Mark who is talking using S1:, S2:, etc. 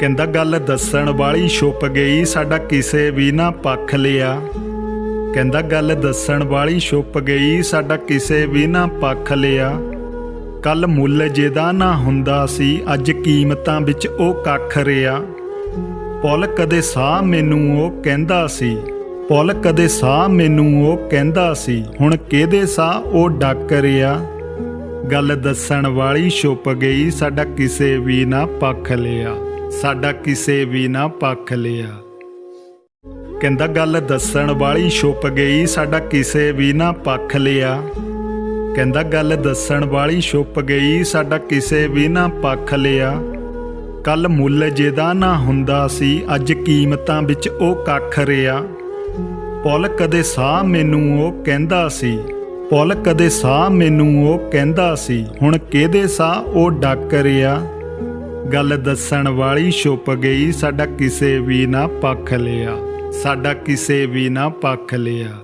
S1: ਕਹਿੰਦਾ, ਗੱਲ ਦੱਸਣ ਵਾਲੀ ਛੁੱਪ ਗਈ, ਸਾਡਾ ਕਿਸੇ ਵੀ ਨਾ ਪੱਖ ਲਿਆ। ਕਹਿੰਦਾ, ਗੱਲ ਦੱਸਣ ਵਾਲੀ ਛੁੱਪ ਗਈ, ਸਾਡਾ ਕਿਸੇ ਵੀ ਨਾ ਪੱਖ ਲਿਆ। ਕੱਲ ਮੁੱਲ ਜਿਹਦਾ ਨਾ ਹੁੰਦਾ ਸੀ, ਅੱਜ ਕੀਮਤਾਂ ਵਿੱਚ ਉਹ ਕੱਖ ਰਿਆ ਪੁੱਲ ਕਦੇ ਸਾਹ ਮੈਨੂੰ ਉਹ ਕਹਿੰਦਾ ਸੀ, ਪੁੱਲ ਕਦੇ ਸਾਹ ਮੈਨੂੰ ਉਹ ਕਹਿੰਦਾ ਸੀ, ਹੁਣ ਕਿਹਦੇ ਸਾਹ ਉਹ ਡੱਕ ਰਿਆ ਗੱਲ ਦੱਸਣ ਵਾਲੀ ਛੁੱਪ ਗਈ, ਸਾਡਾ ਕਿਸੇ ਵੀ ਨਾ ਪੱਖ ਲਿਆ। ਸਾਡਾ ਕਿਸੇ ਵੀ ਨਾ ਪੱਖ ਲਿਆ। ਕਹਿੰਦਾ, ਗੱਲ ਦੱਸਣ ਵਾਲੀ ਛੁਪ ਗਈ, ਸਾਡਾ ਕਿਸੇ ਵੀ ਨਾ ਪੱਖ ਲਿਆ। ਕਹਿੰਦਾ, ਗੱਲ ਦੱਸਣ ਵਾਲੀ ਛੁਪ ਗਈ, ਸਾਡਾ ਕਿਸੇ ਵੀ ਨਾ ਪੱਖ ਲਿਆ। ਕੱਲ ਮੁੱਲ ਜਿਹਦਾ ਨਾ ਹੁੰਦਾ ਸੀ, ਅੱਜ ਕੀਮਤਾਂ ਵਿੱਚ ਉਹ ਕੱਖ ਰਿਆ ਪੁੱਲ ਕਦੇ ਸਾਹ ਮੈਨੂੰ ਉਹ ਕਹਿੰਦਾ ਸੀ, ਪੁੱਲ ਕਦੇ ਸਾਹ ਮੈਨੂੰ ਉਹ ਕਹਿੰਦਾ ਸੀ, ਹੁਣ ਕਿਹਦੇ ਸਾਹ ਉਹ ਡੱਕ ਰਿਆ ਗੱਲ ਦੱਸਣ ਵਾਲੀ ਛੁਪ ਗਈ, ਸਾਡਾ ਕਿਸੇ ਵੀ ਨਾ ਪੱਖ ਲਿਆ, ਸਾਡਾ ਕਿਸੇ ਵੀ ਨਾ ਪੱਖ ਲਿਆ।